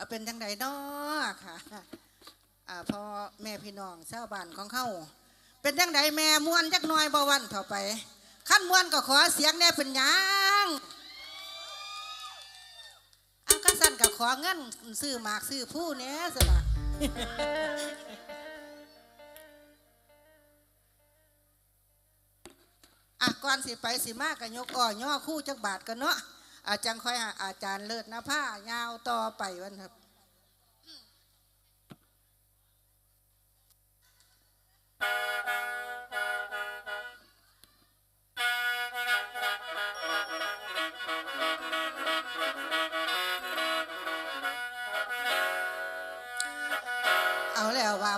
เอาเป็นจังไดนาะค่ะอพอแม่พี่น้องชาวบ้านของเขาเป็นจังไดแม่มวนจักหน่อยบ่วันเท่าไปขั้นมวนก็ขอเสียงแน่เป็นยังเอากระสั่นก็ขอเงินซื้อหมากซื้อผู้เนี้ยสละอะก่อนสิไปสิมากก็ยกอ่อย่อคู่จักบาทกันเนาะ อาจารย์ค่อยหาอาจารย์เลิศนะผ้ายาวต่อไปวันครับอ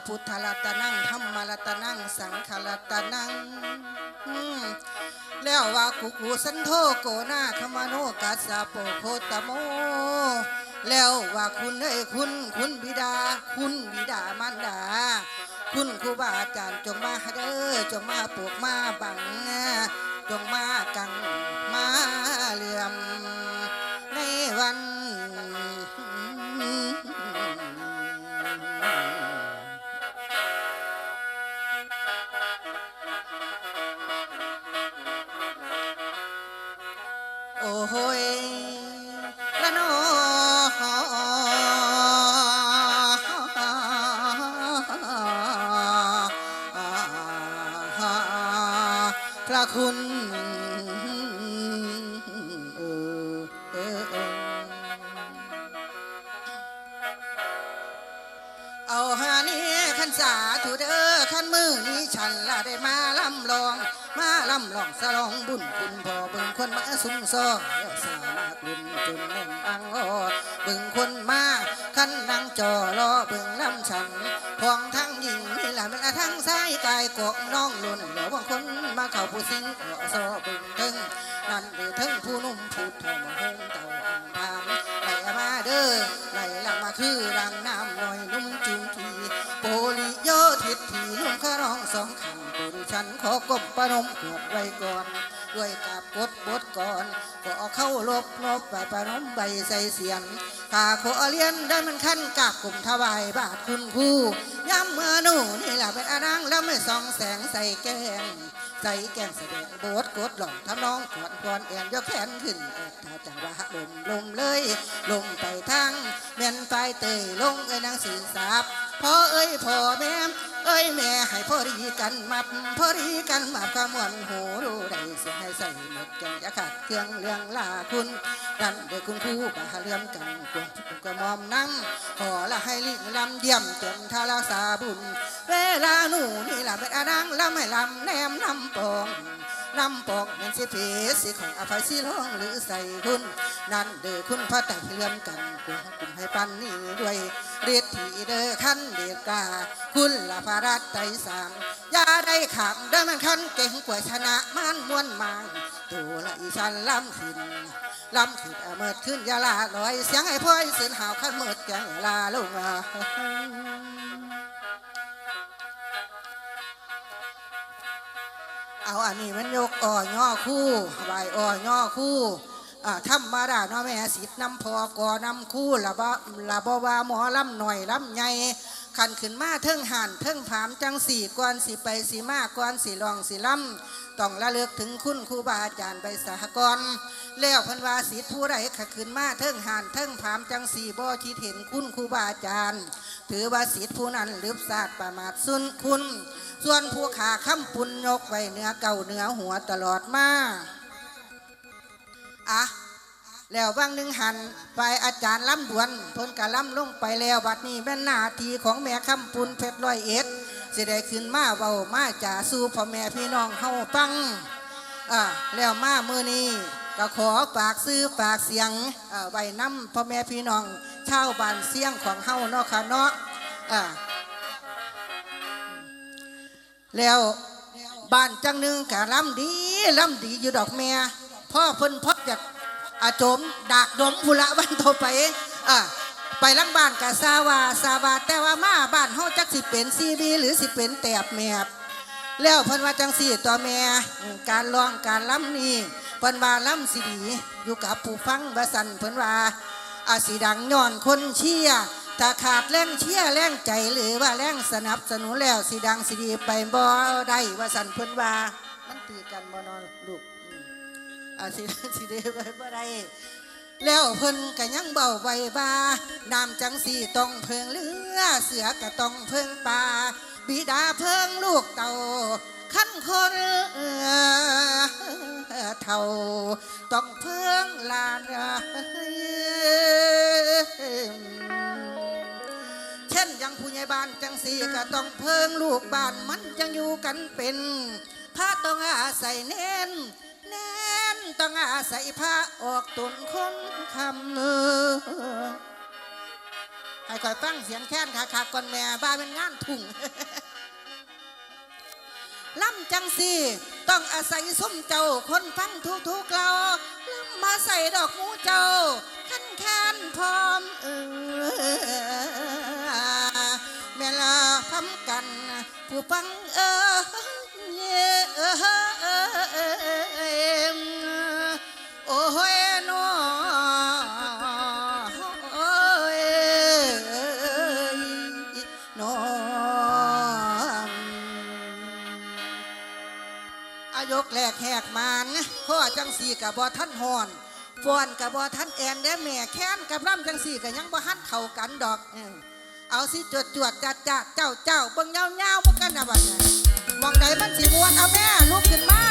พุทธรัตนังธรรมรัตนัง สังฆรัตนังแล้วว่ากุกุสันโธโกนาคมาโนกัสสะโปโคตโม แล้วว่าคุณเอ้คุณ คุณบิดา คุณบิดามารดา คุณครูบาอาจารย์จงมาเด้อจงมาปลูกมาบัง จงมากัง ระคุณเออเออเออเอาหานี้ขันสาธุเด้อขันมือนี้ฉันละได้มาลำลอง มาลำลองสลองบุญคุณพ่อบึงคนมาสุ่มซองแล้วสามารถลุ่นจนแน่นอังอ้อบึงคนมาขันนั่งจอรอบึงลำฉันพองทั้งหญิง ละมันทั้งซ้ายกายกอกน้องลุ่นแล้วบางคนมาเข้าผู้สิงขอซอเบึงถึงนั่นหรือถึงผู้นุ่มผู้ทองหงเต่าองพามไหลมาเด้อไหลละมาคือรังน้ำหน่อยนุ่มจุงทีโปลิโยทิศทีนุ่มขร้องสองขันปุริฉันขอกบประนมขวดไว้ก่อนด้วยกาบกดบดก่อนก็เอเข้าลบลบไปประนมใบใส่เสียงข้าขอเลียนได้มันขั้นกากกลุ่มถวายบาทคุณครูย้ำเมื่อหนูนี่แหละ เป็นอานังแล้วไม่ส่องแสงใส่แกงใส่แกงแสดงโบสกดหล่องทำน้องขอนกอนแอนยกแขนขึ้นเอกถ้าจังหวะลมลมเลย ลมไปทางเมียนไปเตยลงเอ้นางสีสาบ พ่อเอ้ยพ่อแม่เอ้ยแม่ให้พ่อรีกันมับพ่อรีกันมับขมวนหูรู้ได้เสียงให้ใส่หมดแกงจะขาดเครื่องเลี้ยงลาคุณดันโดยคุณครูบาเลื่อมกันกวงกระมอมนั่งขอละให้ลิลำเยี่ยมเต็มทารักษาบุญเวลาหนูนี่ละเป็นอานังลำให้ลำแนมลำปอง ลำปองเป็นสิเพสิของอภัยสิร้องหรือใส่คุณ นั่นเด้อคุณพระไตรเลื่อมกันกลุ่มกลุ่มให้ปันนี่ด้วยเรียดทีเด้อขั้นเดียกาคุณละพระรัตไตสามยาได้ขำเด้อมันขั้นเก่งกว่าชนะมันม้วนมางตัวละอีชันลำขึ้นลำขึ้นเอเมิดขึ้นยาลาลอยเสียงไอ้พ่อยเสืนหาวขั้นเมิดแกงอย่าลาลง เอาอันนี้มันยกอ่อย่อคู่ใบอ่อย่อคู่ทำมาธรรมดานะแม่สิทธิ์นำพอกอนำคู่ละบะละบะวาหมอลำหน่อยลำใหญ่ ขันขึ้นมาเทิงหันเทิงผามจังสี่ก่อนสิไปสีมาก่อนสิลองสิลำต้องระลึกถึงคุณครูบาอาจารย์ไปสหกรณ์แล้วพันวาสิทธิ์ผู้ใดขะขึ้นมาเทิงหันเทิงผามจังสี่บ่คิดเห็นคุณครูบาอาจารย์ ถือว่าสิทธิ์ผู้นั้นลืบศาสตร์ประมาทสุนคุณ ส่วนผู้ขาค้ำปุนยกไว้เนื้อเก่าเนื้อหัวตลอดมาอะ แล้วบางหนึ่งหันไปอาจารย์ล้ำดวนเพ้นกะล้ำลงไปแล้วบัดนี้แม่นหน้าทีของแม่คำปุนเพชรร้อยเอ็ดสิได้ขึ้นมาเบามาจ่าสู่พ่อแม่พี่น้องเฮาฟังอ่าแล้วมามือนี้ก็ขอฝากซื้อฝากเสียงอ่าไว้น้ำพ่อแม่พี่น้องชาวบ้านเสียงของเฮาเนาะค่ะเนาะอ่าแล้วบ้านจังหนึ่งกะล้ำดีล้ำดีอยู่ดอกแม่พ่อเพิ่นพอ อาโจมดากดมพุละวันโทไปอ่ไปลังบ้านกะซาวาซาวาแต่ว่ามาบ้านเฮาจักสิเป็นซีบีหรือสิเป็นแตบแมบแล้วเพิ่นว่าจังสี่ตัวแม่การร้องการล้ำนี่เพิ่นว่าล้ำสิดีอยู่กับผู้ฟังบาสันเพิ่นว่าอาสิดังย้อนคนเชียถ้าขาดแรงเชียแรงใจหรือว่าแรงสนับสนุนแล้วสิดังสิดีไปบ่ได้ว่าสันเพิ่นว่ามันตีกันบ่นอนลูก อาสิสิดีไปบ่ได้แล้วเพิ่นก็ยังเบาไว้ว่าน้ำจังสีต้องเพิงเรือ เสือก็ต้องเพิงป่าบิดาเพิงลูกเต่าขั้นคนเท่าต้องเพิงลานเช่นอยังผู้ใหญ่บ้านจังสีก็ต้องเพิงลูกบ้านมันจังอยู่กันเป็นพระต้องอาศัยเน้น แน่นต้องอาศัยพระออกตุนคนคำเออให้คอยฟังเสียงแค้นขาขาก่อนแม่บ้าเป็นงานทุ่งล่ำจังสีต้องอาศัยส้มเจ้าคนฟังทุกทุกเราล่ำมาใส่ดอกหูเจ้าขันแค้นพร้อมเออแม่ลาพำกัน ผู้ฟังเออเออเออเอายกแหลกแหกมานพ่อจังสีกับบอท่านหอนฟอนกับบอท่านแอนเด้แม่แค้นกับร่ำจังสีกับยังบ่ฮันเข่ากันดอกเอาสิจวดจวดจัดจัดเจ้าเจ้าเบิ่งเงาเงาพวกกันนะบัดนี่ยมองไหนมันสีมวนเอาแม่ลูกขึ้นมาลุกขึ้นมา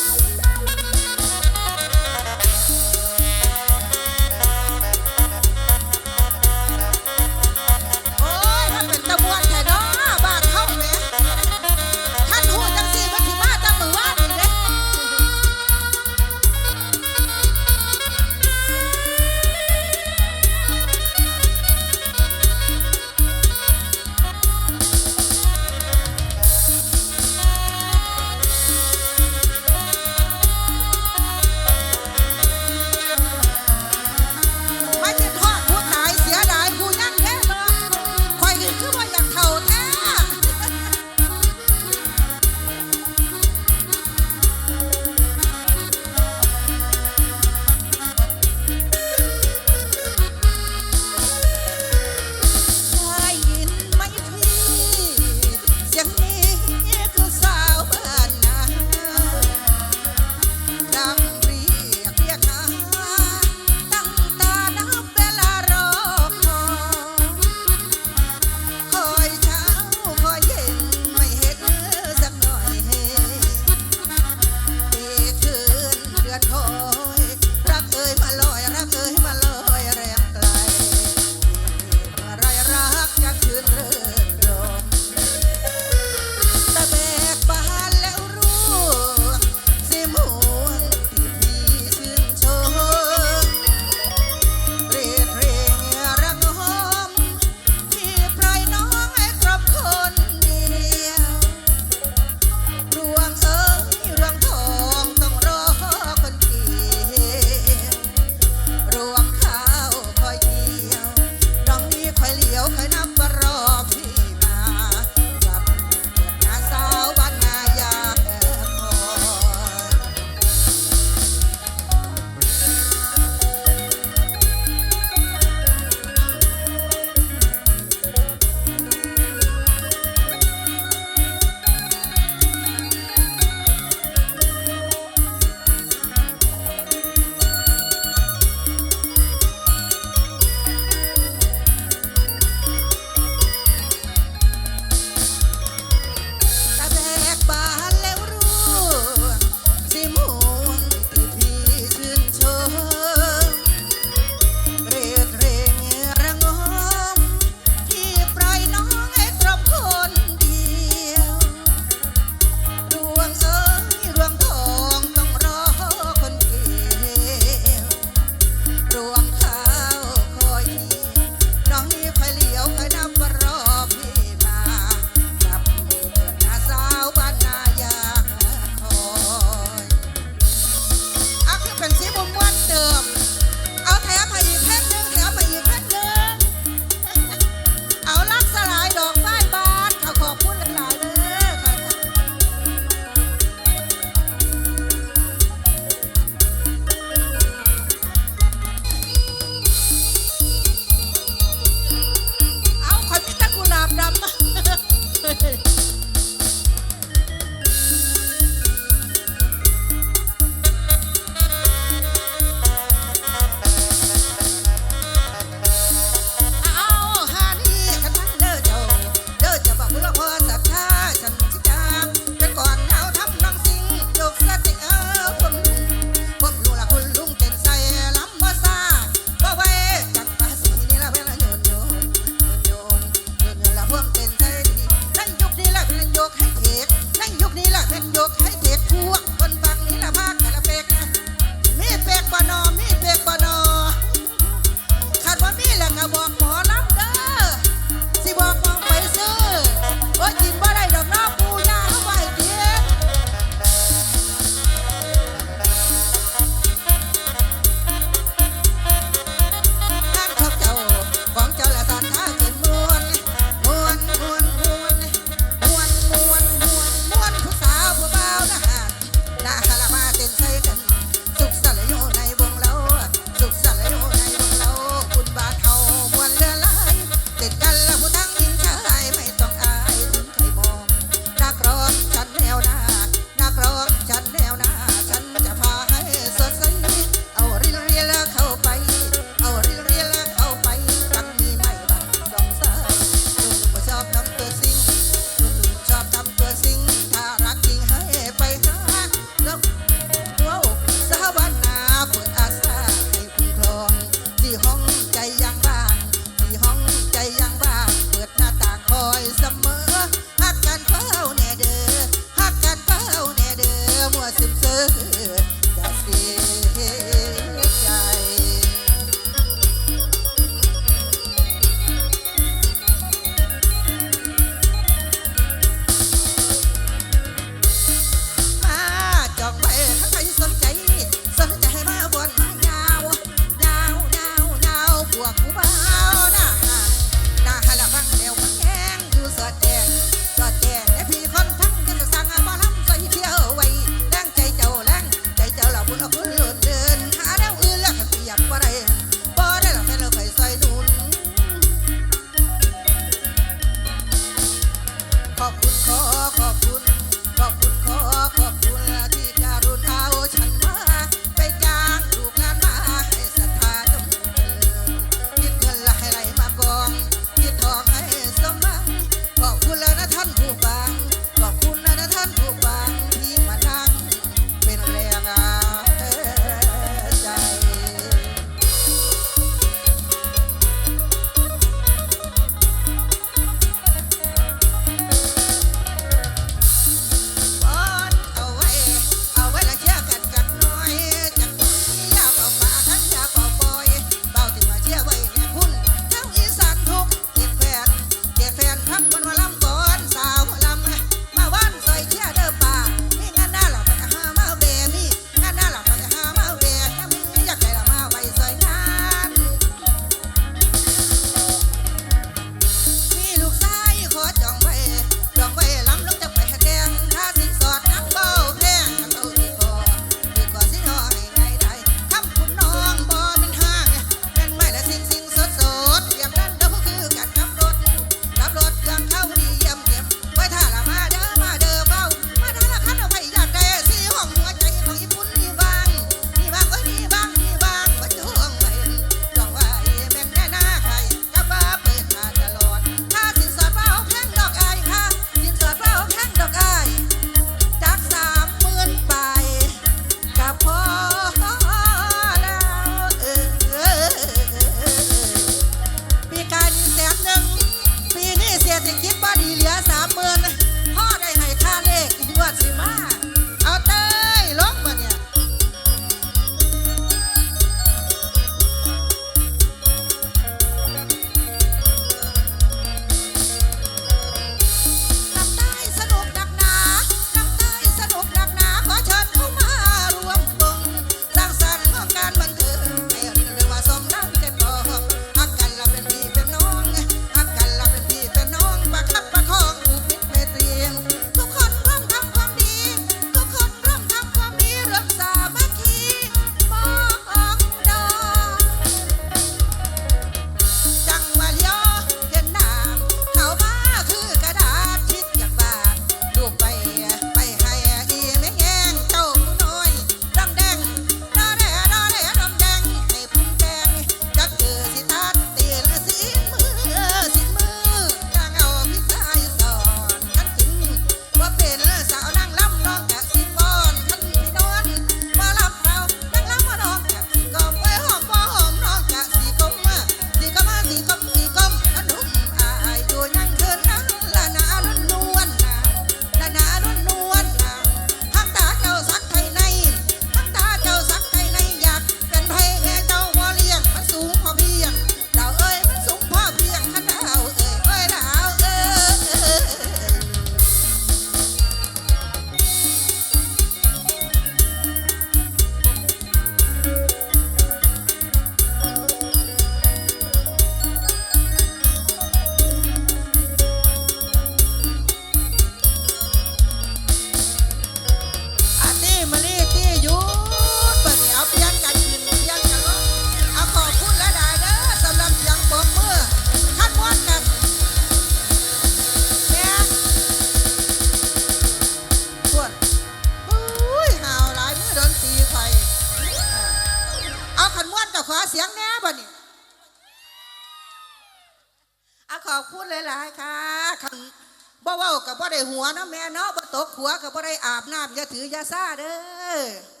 หัวนะแม่เนาะบ่ตกหัวกับบ่ได้อาบน้ำอย่าถืออย่าซ่าเด้อ